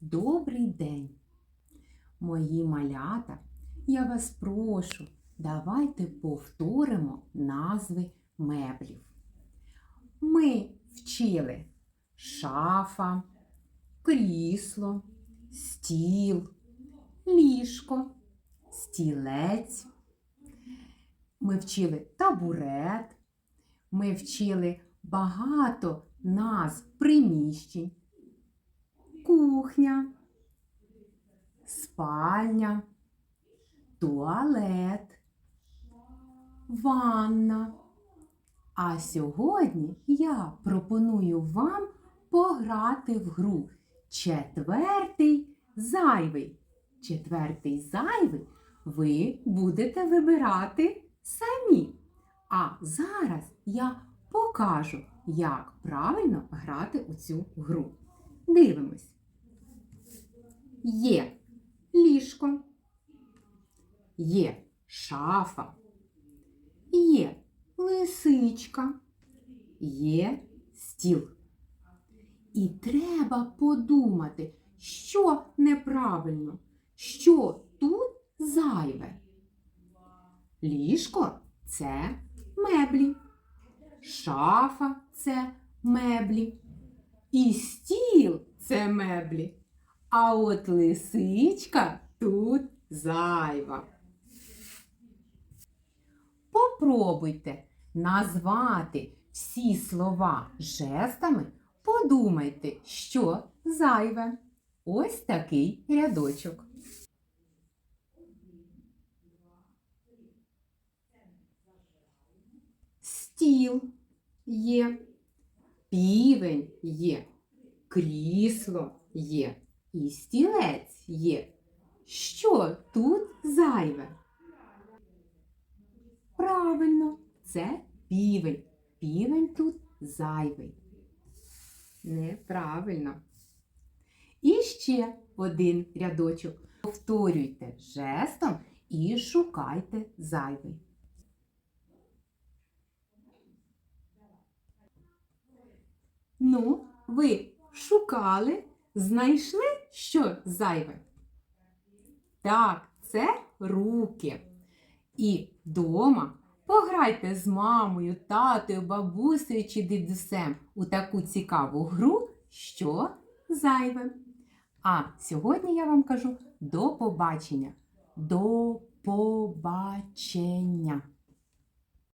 Добрий день! Мої малята, я вас прошу, давайте повторимо назви меблів. Ми вчили шафа, крісло, стіл, ліжко, стілець. Ми вчили табурет, ми вчили багато назв приміщень, кухня, спальня, туалет, ванна. А сьогодні я пропоную вам пограти в гру четвертий зайвий. Четвертий зайвий ви будете вибирати самі. А зараз я покажу, як правильно грати у цю гру. Дивимось. Є ліжко, є шафа, є лисичка, є стіл. І треба подумати, що неправильно, що тут зайве. Ліжко це меблі, шафа це меблі, і стіл це меблі. А от лисичка тут зайва. Попробуйте назвати всі слова жестами, подумайте, що зайве. Ось такий рядочок. Стіл є, півень є, крісло є і стілець є. Що тут зайве? Правильно, це півень. Півень тут зайвий. Неправильно. І ще один рядочок. Повторюйте жестом і шукайте зайвий. Ну, ви шукали, знайшли, що зайве? Так, це руки. І вдома пограйте з мамою, татою, бабусею чи дідусем у таку цікаву гру, що зайве. А сьогодні я вам кажу до побачення. До побачення.